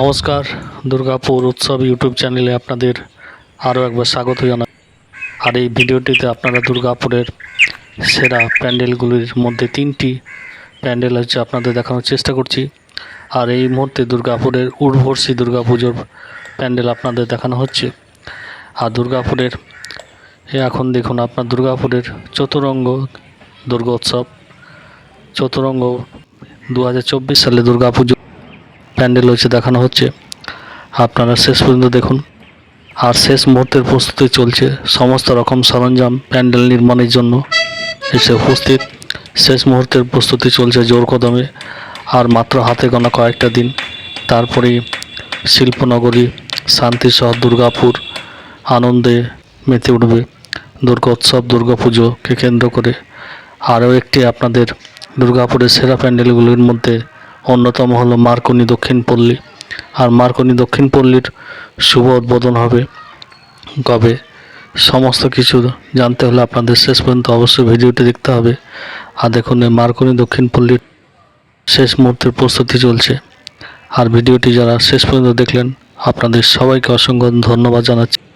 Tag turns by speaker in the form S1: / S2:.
S1: নমস্কার, দুর্গাপুর উৎসব ইউটিউব চ্যানেলে আপনাদের আরও একবার স্বাগত জানাই। আর এই ভিডিওটিতে আপনারা দুর্গাপুরের সেরা প্যান্ডেলগুলির মধ্যে তিনটি প্যান্ডেল হচ্ছে আপনাদের দেখানোর চেষ্টা করছি। আর এই মুহূর্তে দুর্গাপুরের উর্বশী দুর্গাপুজোর প্যান্ডেল আপনাদের দেখানো হচ্ছে। আর দুর্গাপুরের এখন দেখুন আপনার দুর্গাপুরের চতুরঙ্গ দুর্গোৎসব। চতুরঙ্গ দু হাজার চব্বিশ সালে দুর্গাপুজো প্যান্ডেল হচ্ছে দেখানো হচ্ছে। আপনারা শেষ পর্যন্ত দেখুন। আর শেষ মুহূর্তের প্রস্তুতি চলছে সমস্ত রকম সরঞ্জাম প্যান্ডেল নির্মাণের জন্য। এসে উপস্থিত। শেষ মুহূর্তের প্রস্তুতি চলছে জোর কদমে। আর মাত্র হাতে গোনা কয়েকটা দিন। তারপরেই শিল্পনগরী শান্তি শহর দুর্গাপুর আনন্দে মেতে উঠবে। দুর্গোৎসব দুর্গাপুজোকে কেন্দ্র করে। আরও একটি আপনাদের দুর্গাপুরের সেরা প্যান্ডেলগুলির মধ্যে অন্যতম হলো মার্কনি দক্ষিণ পল্লী। আর মার্কনি দক্ষিণ পল্লীর শুভ উদ্বোধন হবে। কবে? সমস্ত কিছু জানতে হলে আপনাদের শেষ পর্যন্ত অবশ্যই ভিডিওটি দেখতে হবে। আর দেখুন, এই মার্কনি দক্ষিণ পল্লীর শেষ মুহূর্তের প্রস্তুতি চলছে। আর ভিডিওটি যারা শেষ পর্যন্ত দেখলেন, আপনাদের সবাইকে অসংখ্য ধন্যবাদ জানাচ্ছি।